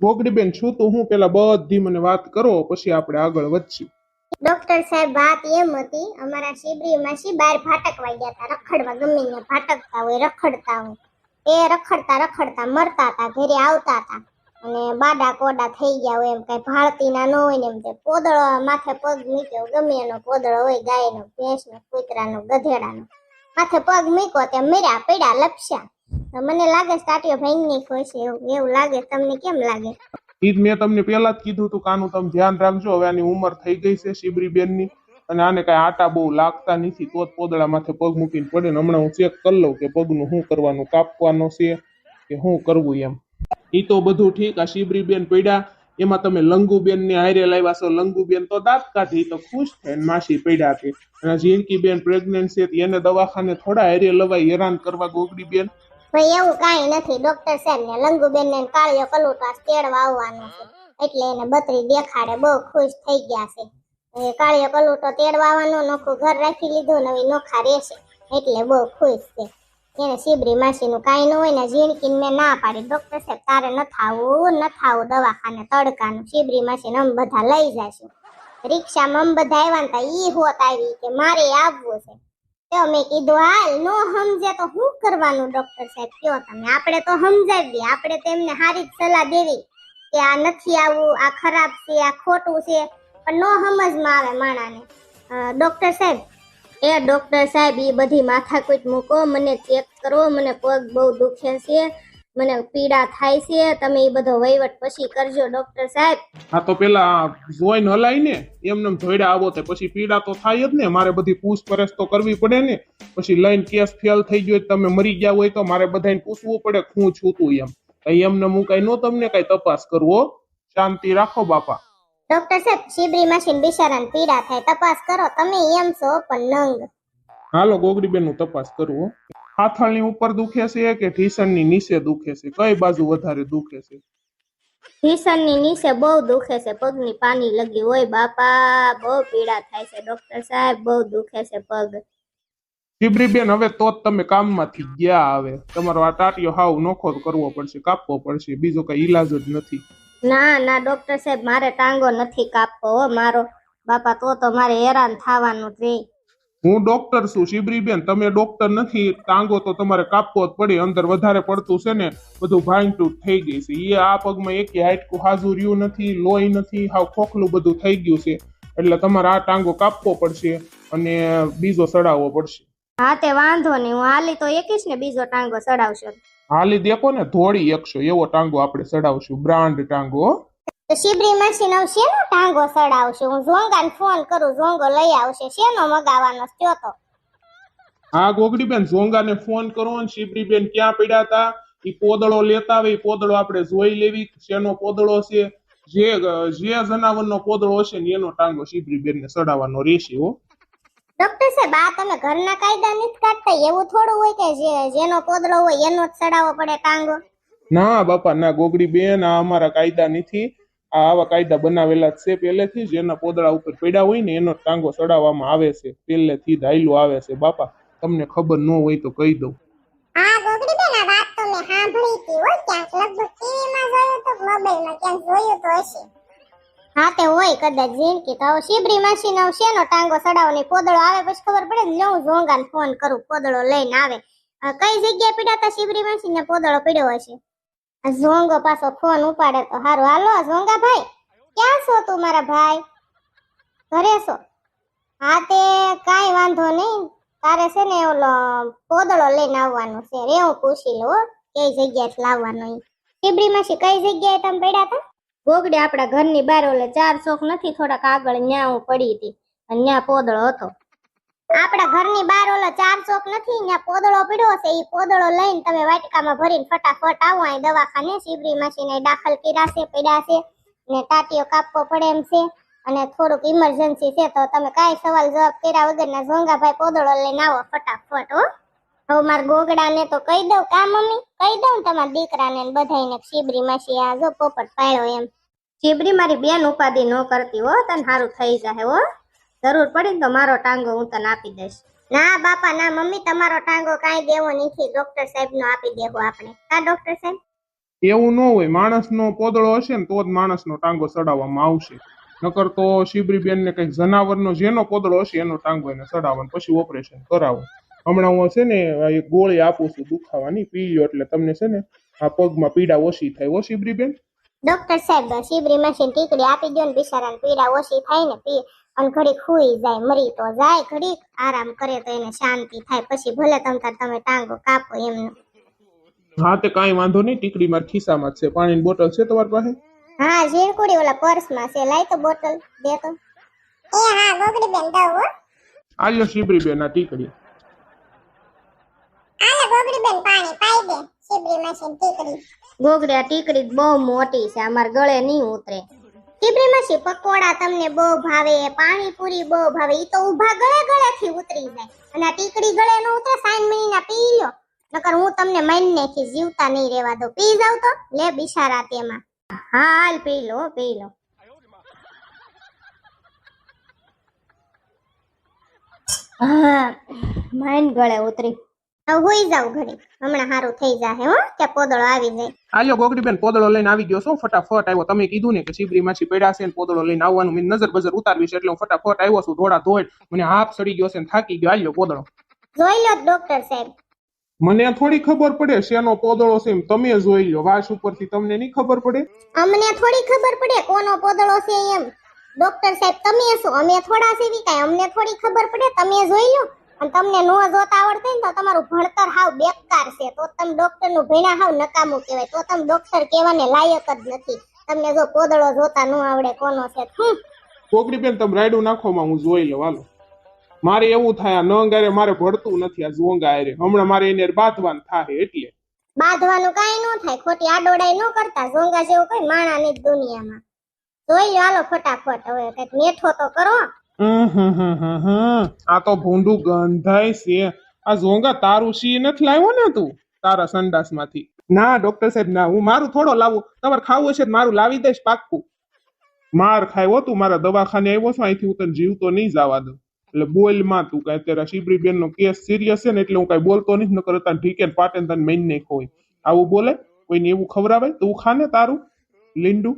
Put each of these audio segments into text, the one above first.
ગોગડીબેન છું તો હું પેલા બધી મને વાત કરો, પછી આપણે આગળ વધશું. ડોક્ટર સાહેબ, વાત એમ હતી, અમારા શિબરી માસી બહાર ભાટકવા ગયા હતા રખડવા ગમે ને ફાટકતા હોય, રખડતા હોય. એ રખડતા રખડતા મરતા હતા ઘરે આવતા હતા અને બાડા કોડા થઈ ગયા હોય એમ કઈ ભાળતી ના ન હોય ને એમ તે પોદળો માથે પગ મૂક્યો, ગમે એનો પોદળો હોય, ગાયનો, ભેંસનો, કૂતરાનો, ગધેડાનો. માથે પગ મૂક્યો તે મર્યા પડ્યા લપસ્યા. મને લાગે સ્ટાટીઓ ભાઈ હોય છે એવું એવું લાગે. તમને કેમ લાગે? ઈ મેં તમને પહેલા જ કીધું હતું, કાનું તમે ધ્યાન રાખજો. હવે આની ઉંમર થઈ ગઈ છે શિબરીબેનની. અને આને કઈ આટા બહુ લાગતા નથી, તો જ પોદળા માથે પગ મૂકીને પડે ને હમણાં હું ચેક કરી લઉં કે પગનું શું કરવાનું, કાપવાનો છે કે શું કરવું એમ. ઈ તો બધું ઠીક, આ શિબરીબેન પડ્યા. એમાં તમે લંગુબેન ને હારે લાવ્યા છો. લંગુબેન તો દાંત કાઢી તો ખુશ થઈને માસી પડ્યા છે. અને જીણકીબેન પ્રેગ્નન્ટ છે એને દવાખાને થોડા હારે લવાય, હેરાન કરવા ગોગડીબેન. ભાઈ, એવું કાંઈ નથી. ડોક્ટર સાહેબ ને લંગુબેન ને કાળિયો કલુટાસ તેડવા આવવાનો છે. એટલે એને બત્રી દેખાડે, બહુ ખુશ થઈ ગયા છે. એ કાળિયો કલુટો તેડવા આવવાનો, નોખું ઘર રાખી લીધું, નવી નોખા રહેશે. એટલે બહુ ખુશ છે. એને શિબરી માસીનું કાંઈ ન હોય ને, ઝીણકીને મેં ના પાડી. ડોક્ટર સાહેબ, તારે ન થાવું ન થાવું દવાખાને તડકાનું. શિબરી માસીને અમે બધા લઈ જશું. રિક્ષામાં અમે બધા આવ્યા ને ઈ હોત આવી કે મારે આવવું છે. મેં કીધું, હાલ, નો સમજે તો શું કરવાનું ડોક્ટર સાહેબ? કયો તમે? આપણે તો સમજાવી આપણે તો એમને સારી જ સલાહ દેવી કે આ નથી આવું, આ ખરાબ છે, આ ખોટું છે. પણ નો સમજમાં આવે માણાને. ડોક્ટર સાહેબ, એ ડોક્ટર સાહેબ એ બધી માથાકૂટ મૂકો, મને ચેક કરો, મને પગ બહુ દુખે છે. મને પીડા થાય છે તમે એ બધો વહીવટ પછી કરજો ડોક્ટર સાહેબ. હા તો પેલા જોઈને હલાય ને એમને જોડ્યા આવો તે પછી પીડા તો થાય જ ને મારે બધી પૂછપરછ તો કરવી પડે ને પછી લઈને કેસ ફેલ થઈ ગયો તમે મરી ગયા હોય તો મારે બધાને પૂછવું પડે હું છું તું એમ. કઈ એમને હું કઈ નો તમને કઈ તપાસ કરવો શાંતિ રાખો બાપા. ડોક્ટર સાહેબ શિબરી મશીન બિચારાને પીડા થાય તપાસ કરો તમે એમ છો પણ નંગ. હાલો ગોગડીબેનનું તપાસ કરવો હાથળની ઉપર દુખે છે કે ઢીસણની નીચે દુખે છે? કઈ બાજુ વધારે દુખે છે? ઢીસણની નીચે બહુ દુખે છે પગની પાની લગી હોય બાપા બહુ પીડા થાય છે. ડોક્ટર સાહેબ બહુ દુખે છે પગ. શિબરીબેન હવે તો જ તમે કામમાંથી ગયા આવે તમારો આ ટાટિયો હાવ નોખો કરવો પડશે કાપવો પડશે. બીજો કઈ ઈલાજ જ નથી. ના ના ડોક્ટર સાહેબ મારે ટાંગો નથી કાપવો મારો બાપા તો તો મારે હેરાન થવાનું રે હું ડોક્ટર છું શિબરીબેન તમે ડોક્ટર નથી ટાંગો તો તમારે કાપવો જ પડે અંદર વધારે પડતું છે ને બધું ભાંગતૂટ થઈ ગઈ છે. એ આ પગમાં એક હાઈટકું હાજુ રહ્યું નથી લોહી નથી હાવ ખોખલું બધું થઈ ગયું છે. એટલે તમારે આ ટાંગો કાપવો પડશે અને બીજો સડાવવો પડશે. હા તે વાંધો નહીં. હું હાલી તો એકીશ ને બીજો ટાંગો ચડાવશો હાલી દેખો ને ધોળી એકસો એવો ટાંગો આપણે સડાવશું. બ્રાન્ડ ટાંગો. તો શિબરી હવે શેનો ટાંગો સડાવશે? હું ઝોંગાને ફોન કરું ઝોંગો લઈ આવશે. શેનો મગાવવાનો થયો તો. હા ગોગડીબેન ઝોંગાને ફોન કરો ને શિબરીબેન ક્યાં પડ્યા હતા ઈ પોદળો લેતા આવે ઈ પોદળો આપણે જોઈ લેવી શેનો પોદળો છે. જે જે જનાવરનો પોદળો હશે ને એનો ટાંગો શિબરીબેન ને સડાવવાનો રહેશે હો. ડોક્ટર સાહેબ આ તમે ઘરના કાયદા નથી કાઢતા? એવું થોડું હોય કે જે જેનો પોદળો હોય એનો જ સડાવવો પડે ટાંગો? ના બાપા ના ગોગડી બેન આ અમારા કાયદા નથી. આવા કાયદા બનાવેલા છે પહેલેથી જ. એના પોદળા ઉપર પડ્યા હોય ને એનો ટાંગો ચડાવવામાં આવે છે. પહેલેથી જ આવે છે. બાપા તમને ખબર ન હોય તો કહી દઉં. હા ગોગડી બેન આ વાત તો મેં સાંભળી હતી હો. ક્યાંક લગભગ ટીવીમાં જોયું તો મોબાઈલમાં ક્યાંક જોયું તો હશે. હા તે હોય કદાચ ઝીણકી તો શિબરી માસી નો શેનો ટાંગો ચડાવવાની પોદળો આવે પછી ખબર પડે ને હું ઝોંગાને ફોન કરું પોદળો લઈને આવે. કઈ જગ્યાએ પીડાતા શિબરી માસી ને પોદળો પીડ્યો હશે? ઝોંગો પાછો ફોન ઉપાડે તો હારું. હાલો ઝોંગા ભાઈ, ક્યાં છો તું મારા ભાઈ? ઘરે છો? હા તે કાંઈ વાંધો નહીં. તારે છે ને ઓલો પોદળો લઈને આવવાનો છે. રે હું પૂછી લઉં કઈ જગ્યાએ લાવવાનો માસી કઈ જગ્યાએ તમે પડ્યા હતા? ગોગડી આપણા ઘરની બહાર ઓલે ચાર ચોક નથી, થોડાક આગળ ન્યા હું પડી હતી. અને ન્યા પોદળો હતો. આપણા ઘરની બહાર ઓલો ચાર ચોક નથી, ત્યાં પોદળો પીડ્યો છે એ પોદળો લઈને તમે વાટકામાં ભરીને ફટાફટ આવો, અહીં દવાખાને, શિબરી માસીને દાખલ કર્યા છે, પડ્યા ને ટાટીઓ કાપવો પડે એમ છે, અને થોડુંક ઇમરજન્સી છે, તો તમે કાંઈ સવાલ જવાબ કર્યા વગરના ઝોંગાભાઈ પોદળો લઈને આવો ફટાફટ, હો. હવે મારા ગોગડાને તો કહી દઉં કા મમ્મી, કહી દઉં તમારા દીકરાને ને બધાયને કે શિબરી માસી આ જો પોપટ પાડ્યો એમ. શિબરી મારી બેન ઉપાધિ ન કરતી હો, તને સારું થઈ જાય હો. જરૂર પડી ને તો મારો ટાંગો હું તને આપી દઈશ. ના બાપા ના મમ્મી તમારો ટાંગો કાઈ દેવો નથી. ડોક્ટર સાહેબ નો આપી દેવો આપણે. કા ડોક્ટર સાહેબ? એવું ન હોય માણસનો પોદળો હશે ને તો જ માણસનો ટાંગો ચડાવવામાં આવશે. નકર તો શિબરીબેન ને કંઈક જનાવરનો જેનો પોદળો હશે એનો ટાંગો એને ચડાવવાનો પછી ઓપરેશન કરાવો. હમણાં હું છે ને એક ગોળી આપું છું દુખાવાની પી લ્યો એટલે તમને છે ને આ પગમાં પીડા ઓછી થાય. શિબરી બેન ડોક્ટર સાહેબ શિબરી મશીન ટીકડી આપી દો ને બિચારાને પીડા ઓછી થાય ને પી અને ઘડીક ખુઈ જાય મરી તો જાય ઘડીક આરામ કરે તો એને શાંતિ થાય પછી ભલે તમ તાર તમે ટાંગો કાપો એમનું. હા તે કાંઈ વાંધો નહીં ટીકડી મારા ખિસ્સામાં જ છે. પાણીની બોટલ છે તમારી પાસે? હા ઝીણકુડી ઓલા પર્સમાં છે. લાય તો બોટલ દે તો. એ હા ગોગડી બેન દઉં હો. આલ્યો શિબરીબેન આ ટીકડી. આલે ગોગડી બેન પાણી પાઈ દે. શિબરી મશીન ટીકડી. ગોગડી આ ટીકડી બહુ મોટી છે. અમાર ગળે નહીં ઉતરે. શિબરી મશી પકોડા તમને બહુ ભાવે, પાણીપુરી બહુ ભાવે, ઈ તો ઊભા ગળે ગળેથી ઉતરી જાય. અને આ ટીકડી ગળે નો ઉતરે, સાઈન મહિના પી લો નકર હું તમને મહિને નાખી જીવતા નહીં રહેવા દો પી જાવ તો? લે બિશારા તેમાં. હાલ પી લો પી લો. હા માઇન ગળે ઉતરી. હવે હોઈ જાવ ઘડી હમણાં હારું થઈ જાહે હો કે પોદળો આવી જાય. આલ્યો ગોગડીબેન પોદળો લઈને આવી ગયો છું. ફટાફટ આવ્યો. તમે કીધું ને કે શિબરી માછી પડ્યા છે ને પોદળો લઈને આવવાનું. મેં નજર બજર ઉતારવી છે એટલે હું ફટાફટ આવ્યો છું. ધોળા ધોળ. મને હાફ સડી ગયો છે ને થાકી ગયો. આલ્યો પોદળો. જોઈ લો ડોક્ટર સાહેબ. મને થોડી ખબર પડે શેનો પોદળો છે એમ. તમે જોઈ લો વાસ ઉપરથી તમને નહીં ખબર પડે? અમને થોડી ખબર પડે કોનો પોદળો છે એમ. ડોક્ટર સાહેબ તમે શું? અમે થોડા સેવી કાંઈ? અમને થોડી ખબર પડે? તમે જોઈ લો. અને તમને નો જોતા આવડતી ને તો તમારું ભણતર હાવ બેકાર છે. તો તમે ડોક્ટરનું ભણ્યા હાવ નકામું કહેવાય. તો તમે ડોક્ટર કહેવાને લાયક જ નથી. તમને જો કોદળો જોતા ન આવડે કોનો છે કોકડી બેન તમે રાયડું નાખોમાં હું જોઈ લઉં હાલો. મારે એવું થાય ન અંગારે મારે ભળતું નથી આ ઝોંગા આરે હમણાં મારે એને બાંધવાનું થાય એટલે. બાંધવાનું કાઈ ન થાય ખોટી આડોડાઈ ન કરતા. ઝોંગા જેવું કઈ માણા ની દુનિયામાં. જોઈ લો હાલો ફટાફટ. હવે કંઈક મેઠો તો કરો. હમ. આ તો ભૂંડું ગંધાય છે. આ ઝોંગા તારું સી નથી લાવ્યો ને તું? તારા સંડાસમાંથી ના, ડોક્ટર સાહેબ, ના, હું મારું થોડો લાવું. તમારે ખાવું હશે મારું લાવી દઈશ પાક્કું. માર ખાયો તું, મારા દવાખાને આવ્યો છો, અહીંથી હું તને જીવતો નહીં જવા દઉં. એટલે બોલમાં તું કઈ અત્યારે શિબરી બેન નો કેસ સિરિયસ છે ને એટલે હું કઈ બોલતો નથી નકર તને ઢીકે ને પાટે ને તને મહિને નહીં ખોય આવું બોલે? કોઈને એવું ખવડાવે? તું ખાને તારું, લીંડું.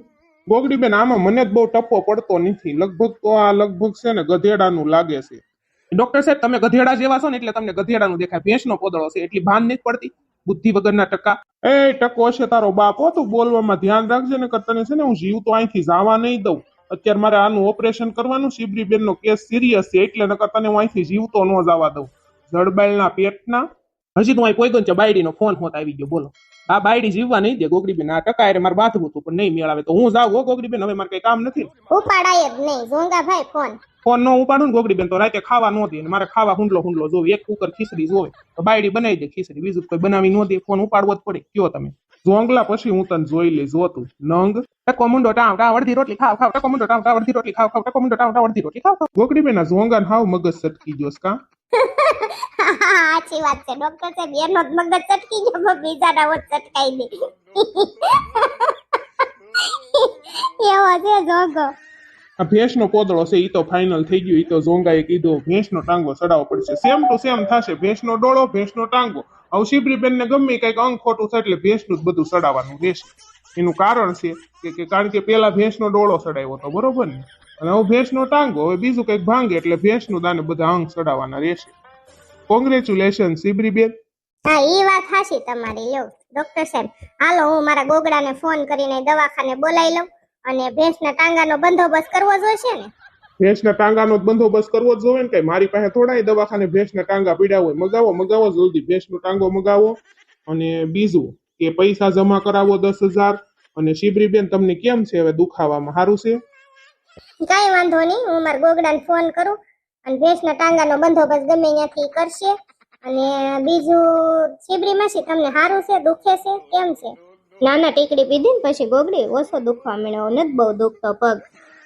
ગોગડી બેન, આમાં મને જ બહુ ટપ્પો પડતો નથી. લગભગ તો આ લગભગ છે ને ગધેડાનું લાગે છે. ડોક્ટર સાહેબ, તમે ગધેડા જેવા છો ને એટલે તમને ગધેડાનું દેખાય. ભેંસનો પોદળો છે, એટલી ભાન નથી પડતી? બુદ્ધિ વગરના ટકા? એ ટકો છે તારો બાપ તું બોલવામાં ધ્યાન રાખજે ને તને છે ને હું જીવ તો અહીંથી જવા નહીં દઉં. અત્યારે મારે આનું ઓપરેશન કરવાનું, શિબરી બેન નો કેસ સિરિયસ છે, એટલે નકર તને હું અહીંથી જીવતો ન જવા દઉં. જળબાઈલના પેટના હજી તો કોઈ ગન છે બાયડીનો ફોન હોત આવી ગયો બોલો. આ બાયડી જીવવા નહીં દે ગોગડી આ ટકા મારે બાથવું હતું પણ નહીં મેળાવે. તો હું જાઉં હો ગોગડીબેન હવે મારે કઈ કામ નથી. ઉપાડાય જ નહીં ઝોંગા ભાઈ ફોન. ફોન નો ઉપાડું ને ગોગડીબેન તો રાતે ખાવા નો દે મારે ખાવા હુંડલો હુંડલો જોવે એક કુકર ખીચડી જોવે. તો બાયડી બનાવી દે ખીચડી બીજું કોઈ બનાવી નો દે ફોન ઉપાડવો જ પડે. કયો તમે? જોંગલા પછી હું તને જોઈ લઈશ જોતું નંગ. ટકો મુંડો ટાવ ટાવ અડધી રોટલી ખાવ ખાવ ટકો મુંડો ટાવ ટાવ અડધી રોટલી ખાવ ખાવ ટકો મુંડો ટાવ ટાવ અડધી રોટલી ખાવ. ખાવ ગોગડીબેન બેના જોંગા હાવ મગજ સટકી ગયો કાં? સાચી વાત છે. ડોક્ટર સાહેબ, એનો મગજ ચટકી ગયો બીજાના હોત ચટકાઈ દે. એવો છે જોગો આ ભેંસનો પોદળો છે, ઈ તો ફાઇનલ થઈ ગયું. ઈ તો ઝોંગાએ કીધું, ભેંસનો ટાંગો ચડાવવો પડશે. સેમ ટુ સેમ થશે. ભેંસનો ડોળો, ભેંસનો ટાંગો. હવે શિબરીબેન ને ગમે કંઈક અંગ ખોટું છે એટલે ભેંસનું જ બધું ચડાવવાનું રહેશે. એનું કારણ છે કે કારણ કે પેલા ભેંસનો ડોળો ચડાવ્યો હતો, બરોબર ને? અને હું ભેંસનો ટાંગો હવે બીજું કંઈક ભાંગે એટલે ભેંસનું દાને બધા અંગ ચડાવવાના રહેશે. કોંગ્રેચ્યુલેશન શિબરીબેન. હા એ વાત હાશી તમારી લ્યો. ડોક્ટર સાહેબ હાલો હું મારા ગોગડાને ફોન કરીને દવાખાને બોલાવી લઉં અને ભેંસના ટાંગાનો બંદોબસ્ત કરવો જોઈશે ને? ભેંસના ટાંગાનો બંદોબસ્ત કરવો જ જોઈએ ને કઈ? મારી પાસે થોડા દવાખાને ભેંસના ટાંગા પીડ્યા હોય. મગાવો મગાવો જલ્દી ભેંસનો ટાંગો મગાવો. અને બીજું કે પૈસા જમા કરાવો દસ હજાર. અને શિબરીબેન તમને કેમ છે હવે દુખાવામાં? સારું છે? કાંઈ વાંધો નહીં હું મારા ગોગડાને ફોન કરું અને ભેંસના ટાંગાનો બંદોબસ્ત ગમે ત્યાંથી કરશે. અને બીજું છીબરી માસી તમને સારું છે દુખે છે કેમ છે? નાના ટીકડી પીધી ને પછી ગોગડી ઓછો દુખવા મળ્યો નથી બહુ દુખતો પગ.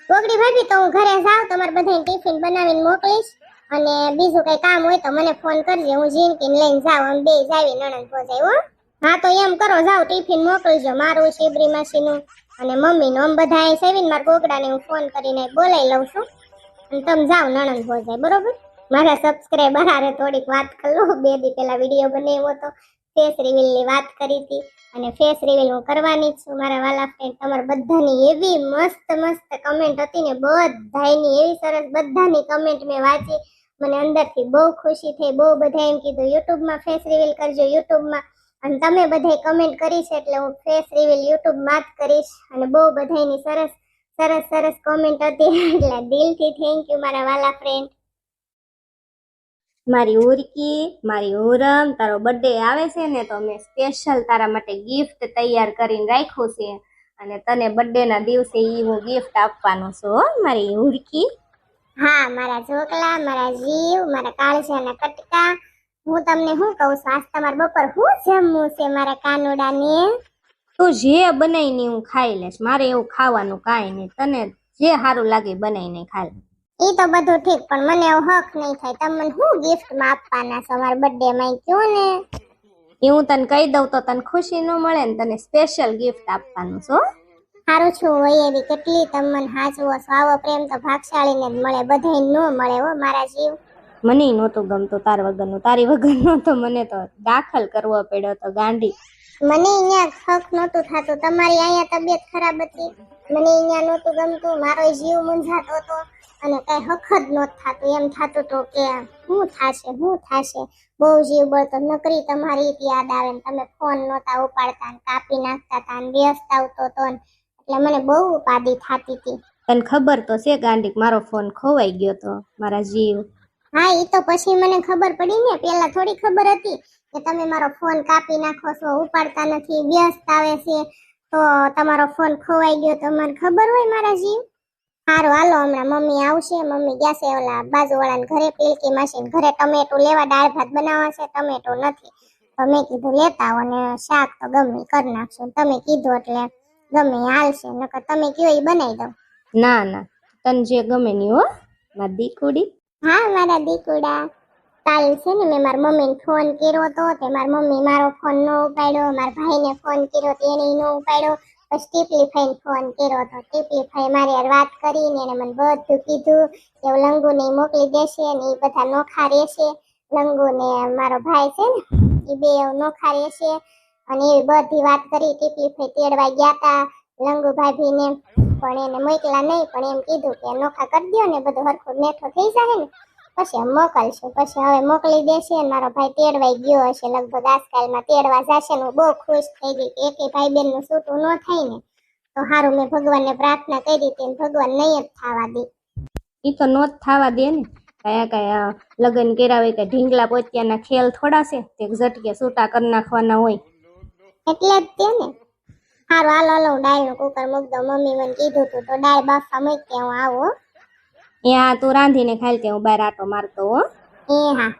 ગોગડી ભાભી તો હું ઘરે જાઉં તમારે બધાને ટિફિન બનાવીને મોકલીશ. અને બીજું કઈ કામ હોય તો મને ફોન કરજે હું જીનકીને લઈને જાઉં અને બે જાવી નણંદ પહોંચાય હો. હા તો એમ કરો જાઓ ટિફિન મોકલજો મારું શિબરી માસીનું. અને મમ્મીનું આમ બધા સેવિન માર ગોગડાને હું ફોન કરીને બોલાવી લઉં છું. અને તમે જાઓ, નણંદ પહોંચાય બરોબર? મારા સબસ્ક્રાઈબર હારે થોડીક વાત કરી બે દી પેલા વીડિયો બનાવ્યો હતો. ફેસ રિવીલની વાત કરી હતી. અને ફેસ રિવીલ હું કરવાની છું. મારા વાલા ફ્રેન્ડ તમારા બધાની એવી મસ્ત મસ્ત કમેન્ટ હતી ને બધાની એવી સરસ, બધાની કમેન્ટ મેં વાંચી. મને અંદરથી બહુ ખુશી થઈ. બહુ બધા એમ કીધું યુટ્યુબમાં ફેસ રિવીલ કરજો યુટ્યુબમાં અને તમે બધાય કમેન્ટ કરી છે એટલે હું ફેસ રિવીલ યુટ્યુબમાં જ કરીશ. અને બહુ બધાની સરસ સરસ સરસ કોમેન્ટ હતી. એટલે દિલથી થેન્ક યુ મારા વાલા ફ્રેન્ડ મારી ઉર્કી મારી ઉરમ તારો બર્થડે આવે છે ને તો મેં સ્પેશિયલ તારા માટે ગિફ્ટ તૈયાર કરીને રાખ્યું છે. અને તને બર્થડેના દિવસે એ હું ગિફ્ટ આપવાનો છું મારી ઉર્કી. હા મારા ઝોકલા મારા જીવ મારા કાળજાના કટકા હું તમને શું કહું છું? આજ તમારે બપોર હું જમવું છે મારા કાનુડાને? તું જે બનાવીને હું ખાઈ લઈશ મારે એવું ખાવાનું કાંઈ નહીં. તને જે સારું લાગે બનાવીને ખાઈ એ તો બધું ઠીક પણ મને એવો હક નહીં થાય. તમને હું ગિફ્ટમાં આપવાના છો? મારા બર્થડે માં કયો ને? એ હું તને કહી દઉં તો તને ખુશી ન મળે ને તને સ્પેશિયલ ગિફ્ટ આપવાનું છો સારું છું હોય એવી કેટલી તમને મને હાચવો છો આવો પ્રેમ તો ભાગશાળીને જ મળે બધાય ન મળે હો મારા જીવ. મને નહોતું ગમતું તાર વગરનું. તારી વગરનું તો મને તો દાખલ કરવો પડ્યો તો ગાંડી. મને અહીંયા હક નહોતું થતું. તમારી અહીંયા તબિયત ખરાબ હતી. મને અહીંયા નહોતું ગમતું. મારો જીવ મૂંઝાતો હતો અને કઈ હક જ નહોતું થતું. એમ થતું હતું કે શું થાશે શું થાશે. બહુ જીવ બળતો. નકરી તમારી યાદ આવે ને તમે ફોન નહોતા ઉપાડતા ને કાપી નાખતા હતા ને વ્યસ્ત આવતો હતો ને. એટલે મને બહુ ઉપાદી થતી હતી તને ખબર તો છે ગાંડીક મારો ફોન ખોવાઈ ગયો તો મારા જીવ. હા એ તો પછી મને ખબર પડી ને, પેલા થોડી ખબર હતી કે તમે મારો ફોન કાપી નાખો છો, ઉપાડતા નથી, વ્યસ્ત આવે છે. તો તમારો ફોન ખોવાઈ ગયો, તો મને ખબર હોય મારા જીવ. સારું હાલો, હમણાં મમ્મી આવશે. મમ્મી ગયા છે ઓલા બાજુવાળાને ઘરે, પેલકી માસીને ઘરે ટમેટું લેવા, દાળ ભાત બનાવવા છે, ટમેટું નથી. તો મેં કીધું, લેતા આવો ને શાક તો ગમે કરી નાખશું. તમે કીધું એટલે ગમે હાલશે, નકર તમે કયો એ બનાવી દઉં ના ના, તને જે ગમે નહીં હો, મારી દીકુડી. હા, મારા દીકુડા. કાલ છે ને મેં મારા મમ્મીને ફોન કર્યો તો તે મારા મમ્મી મારો ફોન ન ઉપાડ્યો, મારા ભાઈને ફોન કર્યો તો એને ઉપાડ્યો. પછી ટીપલી ફાઈને ફોન કર્યો તો ટીપલી ફાઈ મારી યાર વાત કરીને એને મને બધું કીધું કે લંગુ ને મોકલી દેશે ને એ બધા નોખા રહેશે. લંગુ ને મારો ભાઈ છે ને એ બે નોખા રહેશે. અને એવી બધી વાત કરી ટીપલી ફાઈ તેડવા ગયા તા. લંગુ ભાભીને પણ એને મોકલા નહીં પણ એમ કીધું કે નોખા કરી દો ને બધું હરખું નેઠો થઈ જાય ને પછી એમ મોકલશું પછી હવે મોકલી દેશે ને મારો ભાઈ તેડવાઈ ગયો હશે લગભગ આજકાલમાં તેડવા જશે ને હું બહુ ખુશ થઈ ગઈ કે એકે ભાઈ બેનનું છૂટું ન થાય ને તો સારું મેં ભગવાનને પ્રાર્થના કરી હતી ભગવાન નહીં જ થવા દે. એ તો નો જ થવા દે ને કયા કયા લગ્ન કર્યા હોય કે ઢીંગલા પોત્યાના ખેલ થોડા છે તે ઝટકે છૂટા કરી નાખવાના હોય. એટલે જ તે ને સારું હાલો હાલો હું દાળનું કુકર મૂક દઉં. મમ્મી મને કીધું તું તો ડાળ બાફવા મૂકી કે હું આવું. હો. એ હા તું રાંધીને ખાઈ તે હું બહાર આટો મારતો હો. એ હા.